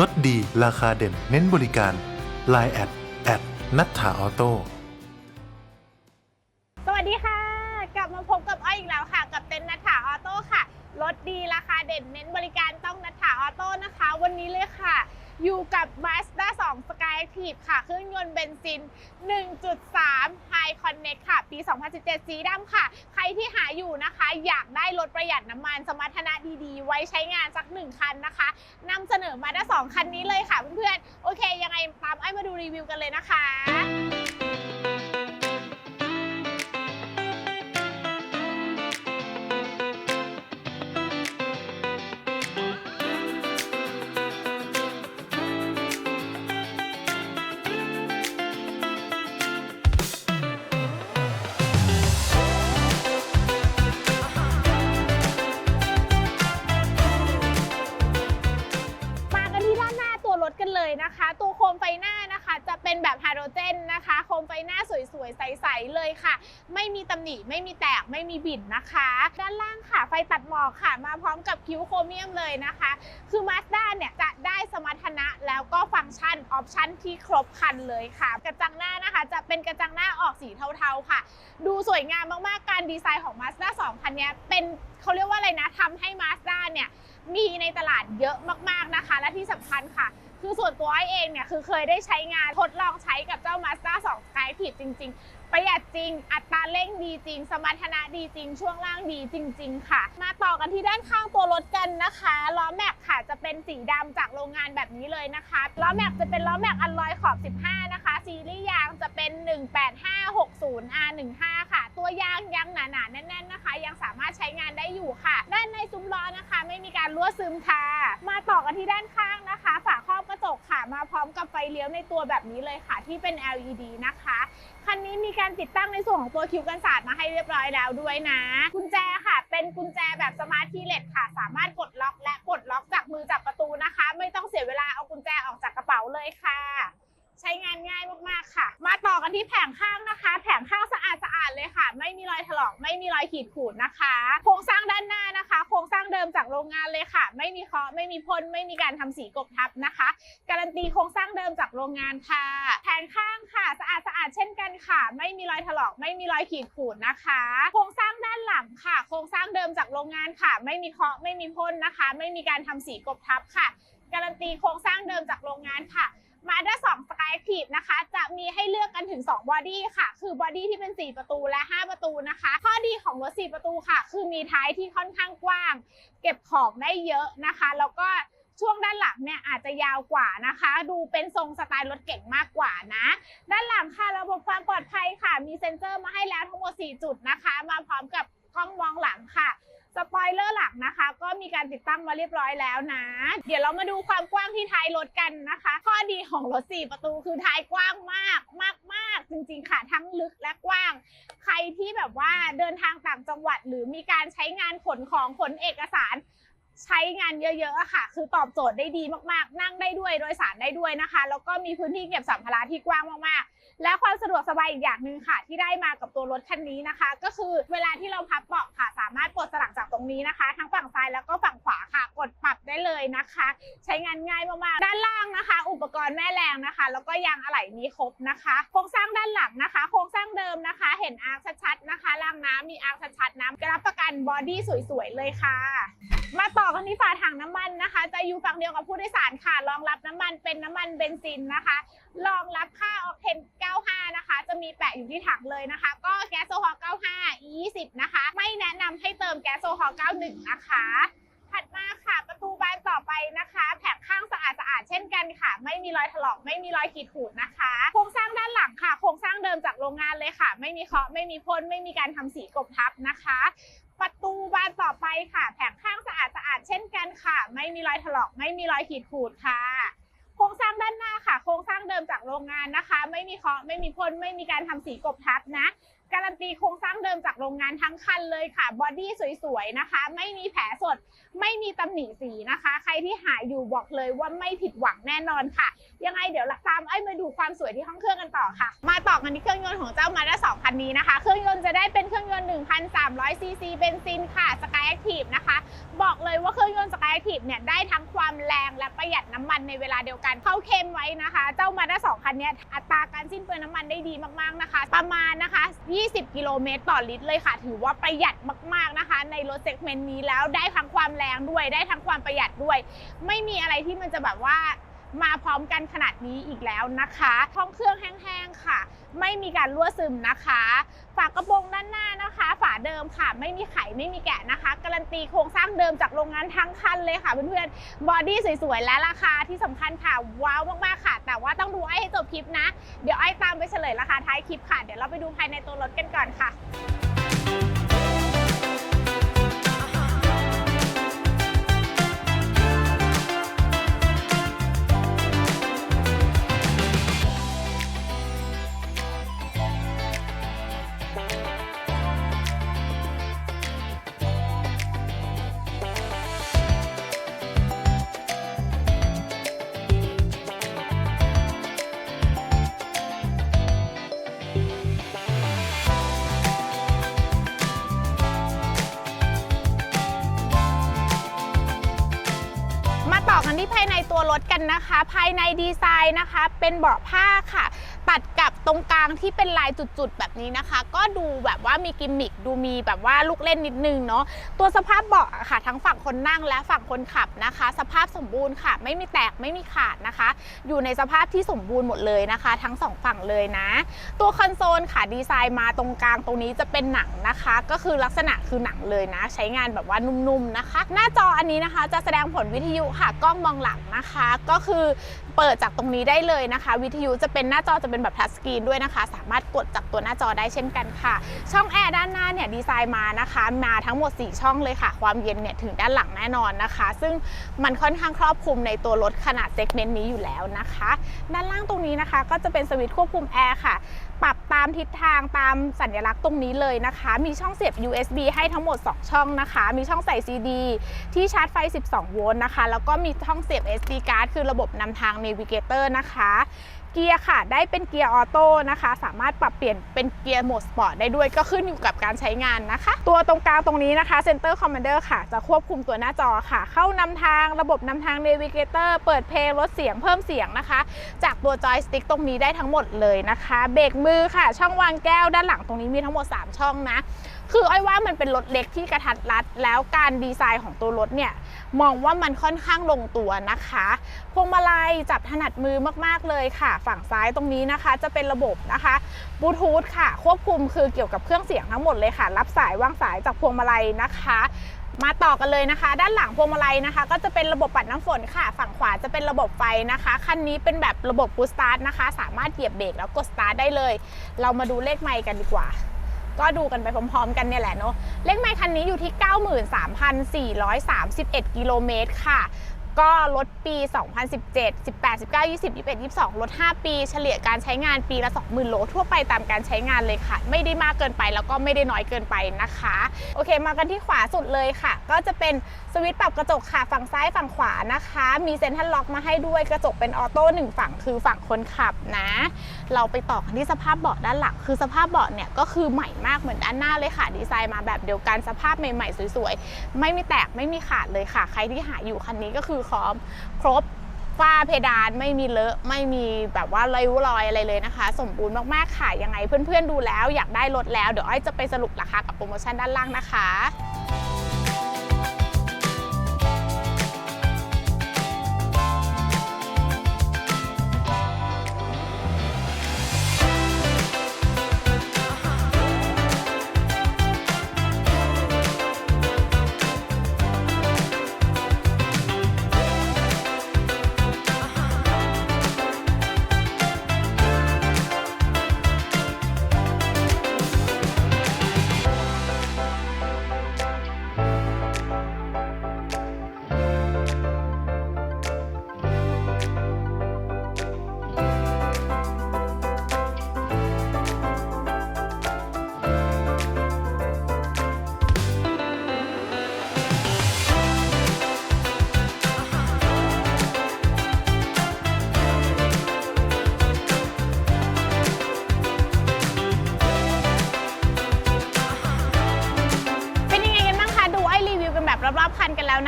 ลดดีราคาเด่น เน้นบริการ Line แอดแอดนัทธาออโต้สวัสดีค่ะ กลับมาพบกับอ้อยอีกแล้วค่ะ กับเต็นท์นัทถาออโต้ค่ะรถดีราคาเด่น เน้นบริการต้องนัทถาออโต้นะคะ วันนี้เลยค่ะ อยู่กับ Mazda 2 Skyactiv ค่ะ เครื่องยนต์เบนซิน 1.3 High Connect ค่ะ ปี 2017 สีดำค่ะ ใครที่หาอยู่นะคะ อยากได้รถประหยัดน้ำมันสมรรถนะดีๆ ไว้ใช้งานสักหนึ่งคันนะคะนำเสนอมาได้2คันนี้เลยค่ะเพื่อนๆ โอเค ยังไงตามไอ้มาดูรีวิวกันเลยนะคะ ค่ะ ไม่มีตำหนิไม่มีแตกไม่มีบิ่นนะคะ ด้านล่างค่ะไฟตัดหมอกค่ะ มาพร้อมกับคิ้วโครเมียมเลยนะคะ คือ Mazda เนี่ยจะได้สมรรถนะแล้วก็ฟังก์ชันออปชันที่ครบครันเลยค่ะ กระจังหน้านะคะ จะเป็นกระจังหน้าออกสีเทาๆค่ะ ดูสวยงามมากๆการดีไซน์ของ Mazda 2 คันนี้เป็นเขาเรียกว่าอะไรนะทำให้ Mazda เนี่ยมีในตลาดเยอะมากๆนะคะ และที่สำคัญค่ะคือส่วนตัวไอเองเนี่ยคือเคยได้ใช้งานทดลองใช้กับเจ้า Mazda 2 Sky p i จริง ๆ ประหยัดจริง อัตราเร่งดีจริง สมรรถนะดีจริง ช่วงล่างดีจริง ๆ ค่ะ มาต่อกันที่ด้านข้างตัวรถกันนะคะล้อแม็กค่ะจะเป็นสีดำจากโรงงานแบบนี้เลยนะคะล้อแม็กจะเป็นล้อแม็กอัลลอยขอบ 15 นะคะ ซีรีส์ยางจะเป็น 18560 R15 ค่ะ ตัวยางยังหนาๆแน่น ๆนะคะ ยังสามารถใช้งานได้อยู่ค่ะ ด้านในซุ้มล้อนะคะ ไม่มีการรั่วซึมค่ะ มาต่อกันที่ด้านข้างนะคะฝา มาพร้อมกับไฟเลี้ยวในตัวแบบนี้เลยค่ะ ที่เป็น LED นะคะคันนี้มีการติดตั้งในส่วนของตัวคิวกันศาสตร์มาให้เรียบร้อยแล้วด้วยนะ กุญแจค่ะ เป็นกุญแจแบบสมาร์ทคีย์เลสค่ะ สามารถกดล็อกและปลดล็อกจากมือจับประตูนะคะ ไม่ต้องเสียเวลาเอากุญแจออกจากกระเป๋าเลยค่ะ ใช้งานง่ายมากๆค่ะ มาต่อกันที่แผงข้างนะคะ แผงข้างสะอาดสะ ไม่มีรอยถลอกไม่มีรอยขีดข่วนนะคะ โครงสร้างด้านหน้านะคะ โครงสร้างเดิมจากโรงงานเลยค่ะ ไม่มีเคาะไม่มีพ่นไม่มีการทำสีกบทับนะคะ การันตีโครงสร้างเดิมจากโรงงานค่ะแผงข้างค่ะ สะอาดสะอาดเช่นกันค่ะ ไม่มีรอยถลอกไม่มีรอยขีดข่วนนะคะ โครงสร้างด้านหลังค่ะ โครงสร้างเดิมจากโรงงานค่ะ ไม่มีเคาะไม่มีพ่นนะคะ ไม่มีการทำสีกบทับค่ะ การันตีโครงสร้างเดิมจากโรงงานค่ะ มาด้า2 Sky Active นะคะ จะมีให้เลือกกันถึง 2 บอดี้ค่ะ คือบอดี้ที่เป็น 4 ประตูและ 5 ประตูนะคะ ข้อดีของรถ 4 ประตูค่ะ คือมีท้ายที่ค่อนข้างกว้าง เก็บของได้เยอะนะคะ แล้วก็ช่วงด้านหลังเนี่ยอาจจะยาวกว่านะคะ ดูเป็นทรงสไตล์รถเก่งมากกว่านะ ด้านหลังค่ะระบบความปลอดภัยค่ะ มีเซ็นเซอร์มาให้แล้วทั้งหมด 4 จุดนะคะ มาพร้อมกับกล้องมองหลังค่ะ สปอยเลอร์หลักนะคะ ก็มีการติดตั้งมาเรียบร้อยแล้วนะ เดี๋ยวเรามาดูความกว้างที่ท้ายรถกันนะคะ ข้อดีของรถ 4 ประตูคือท้ายกว้างมากมากมากจริงๆค่ะทั้งลึกและกว้าง ใครที่แบบว่าเดินทางต่างจังหวัด หรือมีการใช้งานขนของขนเอกสาร ใช้งานเยอะๆอะค่ะ คือตอบโจทย์ได้ดีมากๆ นั่งได้ด้วยโดยสารได้ด้วยนะคะ แล้วก็มีพื้นที่เก็บสัมภาระที่กว้างมากๆ และความสะดวกสบายอีกอย่างหนึ่งค่ะ ที่ได้มากับตัวรถคันนี้นะคะ ก็คือเวลาที่เราพับเบาะค่ะ สามารถกดสลักจากตรงนี้นะคะ ทั้งฝั่งซ้ายแล้วก็ฝั่งขวาค่ะ กดปรับได้เลยนะคะ ใช้งานง่ายมากๆ ด้านล่างนะคะ อุปกรณ์แม่แรงนะคะ แล้วก็ยางอะไหล่มีครบนะคะ โครงสร้างด้านหลังนะคะ โครงสร้างเดิมนะคะ เห็นอาร์คชัดๆนะคะรางน้ำมีอาร์คชัดๆน้ำรับประกันบอดี้สวยๆเลยค่ะ มาต่อกันที่ฝาถังน้ำมันนะคะ จะอยู่ฝั่งเดียวกับผู้โดยสารค่ะ รองรับน้ำมันเป็นน้ำมันเบนซินนะคะ รองรับค่าออกเทน 95 นะคะ จะมีแปะอยู่ที่ถังเลยนะคะ ก็แก๊สโซฮอล์95 E20 นะคะ ไม่แนะนำให้เติมแก๊สโซฮอล์91 นะคะ ถัดมาค่ะ ประตูบานต่อไปนะคะ แผงข้างสะอาดสะอาดๆเช่นกันค่ะ ไม่มีรอยถลอก ไม่มีรอยขีดข่วนนะคะ โครงสร้างด้านหลังค่ะ โครงสร้างเดิมจากโรงงานเลยค่ะ ไม่มีเคาะ ไม่มีพ่น ไม่มีการทำสีกบทับนะคะ ประตูบานต่อไปค่ะ แผงข้างสะอาดสะอาดๆเช่นกันค่ะ ไม่มีรอยถลอก ไม่มีรอยขีดข่วนค่ะ โครงสร้างด้านหน้าค่ะ โครงสร้างเดิมจากโรงงานนะคะ ไม่มีเคาะไม่มีพ่นไม่มีการทำสีกบทับนะ การันตีโครงสร้างเดิมจากโรงงานทั้งคันเลยค่ะ บอดี้สวยๆนะคะ ไม่มีแผลสด ไม่มีตำหนิสีนะคะ ใครที่หาอยู่บอกเลยว่าไม่ผิดหวังแน่นอนค่ะ ยังไงเดี๋ยวตามไอ้มาดูความสวยที่ห้องเครื่องกันต่อค่ะ มาต่อกันที่เครื่องยนต์ของเจ้ามาด้าส คันนี้นะคะ เครื่องยนต์จะได้เป็นเครื่องยนต์ 1,300 ซีซีเบนซินค่ะ Sky Active นะคะ บอกเลยว่าเครื่องยนต์ Sky Active เนี่ยได้ทั้งความแรงและประหยัดน้ำมันในเวลาเดียวกัน เขาเค็มไว้นะคะ เจ้ามาด้า2คันเนี้ยอัตราการสิ้นเปลืองน้ำมันได้ดีมากๆนะคะ ประมาณนะคะ 20 กิโลเมตรต่อลิตรเลยค่ะ ถือว่าประหยัดมากๆนะคะ ในรถเซกเมนต์นี้แล้วได้ทั้งความแรงด้วย ได้ทั้งความประหยัดด้วย ไม่มีอะไรที่มันจะแบบว่า มาพร้อมกันขนาดนี้อีกแล้วนะคะท้องเครื่องแห้งๆค่ะ ไม่มีการรั่วซึมนะคะ ฝากระโปรงด้านหน้านะคะ ฝาเดิมค่ะ ไม่มีไขไม่มีแกะนะคะ การันตีโครงสร้างเดิมจากโรงงานทั้งคันเลยค่ะเพื่อนๆบอดี้สวยๆ และราคาที่สำคัญค่ะ ว้าวมากๆค่ะ แต่ว่าต้องดูไอ้ให้จบคลิปนะ เดี๋ยวไอ้ตามไปเฉลยราคาท้ายคลิปค่ะ เดี๋ยวเราไปดูภายในตัวรถกันก่อนค่ะ รถกันนะคะ ภายในดีไซน์นะคะ เป็นเบาะผ้าค่ะ ตัดกับตรงกลางที่เป็นลายจุดๆ แบบนี้นะคะ ก็ดูแบบว่ามีกิมมิคดูมีแบบว่าลูกเล่นนิดนึงเนาะตัวสภาพเบาะอะค่ะ ทั้งฝั่งคนนั่งและฝั่งคนขับนะคะ สภาพสมบูรณ์ค่ะ ไม่มีแตกไม่มีขาดนะคะ อยู่ในสภาพที่สมบูรณ์หมดเลยนะคะ ทั้งสองฝั่งเลยนะ ตัวคอนโซลค่ะดีไซน์มาตรงกลางตรงนี้จะเป็นหนังนะคะ ก็คือลักษณะคือหนังเลยนะ ใช้งานแบบว่านุ่มๆนะคะ หน้าจออันนี้นะคะ จะแสดงผลวิทยุค่ะกล้องมองหลังนะคะ ก็คือเปิดจากตรงนี้ได้เลยนะคะ วิทยุจะเป็นหน้าจอจะเป็นแบบทัชสกรีนด้วยนะคะ สามารถกดจากตัวหน้าจอได้เช่นกันค่ะ ช่องแอร์ด้านหน้าเนี่ยดีไซน์มานะคะ มาทั้งหมด 4 ช่องเลยค่ะ ความเย็นเนี่ยถึงด้านหลังแน่นอนนะคะ ซึ่งมันค่อนข้างครอบคลุมในตัวรถขนาดเซกเมนต์นี้อยู่แล้วนะคะ ด้านล่างตรงนี้นะคะ ก็จะเป็นสวิตช์ควบคุมแอร์ค่ะ ปรับตามทิศทางตามสัญลักษณ์ตรงนี้เลยนะคะ มีช่องเสียบ USB ให้ทั้งหมด 2 ช่องนะคะ มีช่องใส่ CD ที่ชาร์จไฟ 12 โวลต์นะคะ แล้วก็มีช่องเสียบ SD card คือระบบนำทาง Navigator นะคะ เกียร์ค่ะ ได้เป็นเกียร์ออโต้นะคะ สามารถปรับเปลี่ยนเป็นเกียร์โหมดสปอร์ตได้ด้วยก็ขึ้นอยู่กับการใช้งานนะคะ ตัวตรงกลางตรงนี้นะคะ Center Commander ค่ะ จะควบคุมตัวหน้าจอค่ะ เข้านำทางระบบนำทาง Navigator เปิดเพลงลดเสียงเพิ่มเสียงนะคะ จากตัวจอยสติ๊กตรงนี้ได้ทั้งหมดเลยนะคะ เบรกมือค่ะ ช่องวางแก้วด้านหลังตรงนี้มีทั้งหมด 3 ช่องนะ คืออ้อยว่ามันเป็นรถเล็กที่กระทัดรัด แล้วการดีไซน์ของตัวรถเนี่ยมองว่ามันค่อนข้างลงตัวนะคะพวงมาลัยจับถนัดมือมากๆเลยค่ะ ฝั่งซ้ายตรงนี้นะคะ จะเป็นระบบนะคะบลูทูธค่ะ ควบคุมคือเกี่ยวกับเครื่องเสียงทั้งหมดเลยค่ะ รับสายวางสายจากพวงมาลัยนะคะมาต่อกันเลยนะคะ ด้านหลังพวงมาลัยนะคะ ก็จะเป็นระบบปัดน้ำฝนค่ะ ฝั่งขวาจะเป็นระบบไฟนะคะคันนี้เป็นแบบระบบพุชสตาร์ทนะคะ สามารถเหยียบเบรกแล้วกดสตาร์ทได้เลย เรามาดูเลขไมค์กันดีกว่า ก็ดูกันไปพร้อมๆ กันเนี่ยแหละเนาะเลขไมค์คันนี้อยู่ที่ 93,431 กิโลเมตรค่ะ ก็ลดปี 2017 18 19 20 21 22 ลด 5 ปี เฉลี่ยการใช้งานปีละ 20,000 โลทั่วไปตามการใช้งานเลยค่ะ ไม่ได้มากเกินไปแล้วก็ไม่ได้น้อยเกินไปนะคะ โอเค มากันที่ขวาสุดเลยค่ะ ก็จะเป็นสวิตช์ปรับกระจกค่ะ ฝั่งซ้ายฝั่งขวานะคะ มีเซ็นทรัลล็อกมาให้ด้วยกระจกเป็นออโต้หนึ่งฝั่งคือฝั่งคนขับนะ เราไปต่อกันที่สภาพเบาะด้านหลัง คือสภาพเบาะเนี่ยก็คือใหม่มากเหมือนด้านหน้าเลยค่ะ ดีไซน์มาแบบเดียวกัน สภาพใหม่ๆ สวยๆ ไม่มีแตกไม่มีขาดเลยค่ะ ใครที่หาอยู่คันนี้ก็คือครบครบฝ้าเพดานไม่มีเลอะไม่มีแบบว่าริ้วรอยอะไรเลยนะคะ สมบูรณ์มากๆค่ะยังไงเพื่อนๆดูแล้วอยากได้รถแล้วเดี๋ยวอ้อยจะไปสรุปราคากับโปรโมชั่นด้านล่างนะคะ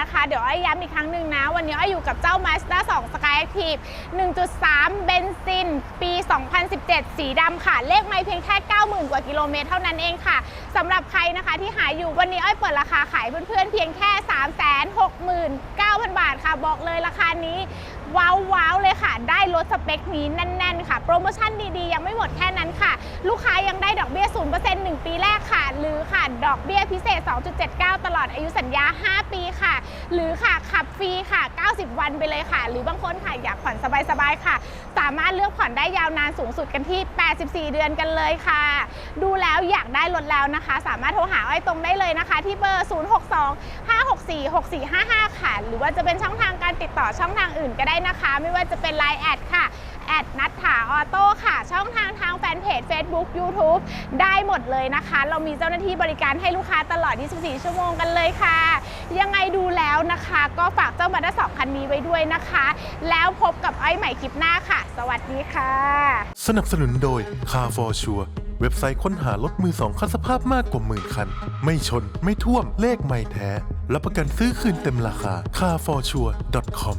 นะคะ เดี๋ยวอ้อยย้ำอีกครั้งหนึ่งนะ วันนี้อ้อยอยู่กับเจ้า Mazda 2 Sky Active 1.3 เบนซิน ปี 2017 สีดำค่ะ เลขไม่เพียงแค่ 90,000 กว่ากิโลเมตรเท่านั้นเองค่ะสำหรับใครนะคะที่หายอยู่วันนี้อ้อยเปิดราคาขายเพื่อนๆเพียงแค่ 369,000 บาทค่ะ บอกเลยราคานี้ ว้าวว้าวเลยค่ะ ได้รถสเปคนี้แน่น ๆ ค่ะ โปรโมชั่นดีๆ ยังไม่หมดแค่นั้นค่ะ ลูกค้ายังได้ดอกเบี้ย 0% 1 ปีแรกค่ะ หรือค่ะ ดอกเบี้ยพิเศษ 2.79 ตลอดอายุสัญญา 5 ปีค่ะ หรือค่ะ ขับฟรีค่ะ 90 วันไปเลยค่ะ หรือบางคนค่ะอยากผ่อนสบาย ๆ ค่ะ สามารถเลือกผ่อนได้ยาวนานสูงสุดกันที่ 84 เดือนกันเลยค่ะ ดูแล้วอยากได้รถแล้วนะคะ สามารถโทรหาไอ้ตรงได้เลยนะคะ ที่เบอร์ 062 564 6455 ค่ะ หรือว่าจะเป็นช่องทางการติดต่อช่องทางอื่นก็ได้นะคะ ไม่ว่าจะเป็น Line แอดค่ะแอดนัทถาออโต้ค่ะ ช่องทางทางแฟนเพจ Facebook YouTube ได้หมดเลยนะคะ เรามีเจ้าหน้าที่บริการให้ลูกค้าตลอด 24 ชั่วโมงกันเลยค่ะ ยังไงดูแล้วนะคะ ก็ฝากเจ้ามาด้าสองคันนี้ไว้ด้วยนะคะ แล้วพบกับอ้อยใหม่คลิปหน้าค่ะ สวัสดีค่ะ สนับสนุนโดย Car for Sure เว็บไซต์ค้นหารถมือสองคันสภาพมากกว่าหมื่นคัน ไม่ชนไม่ท่วมเลขไม่แท้รับประกันซื้อคืนเต็มราคา carforsure.com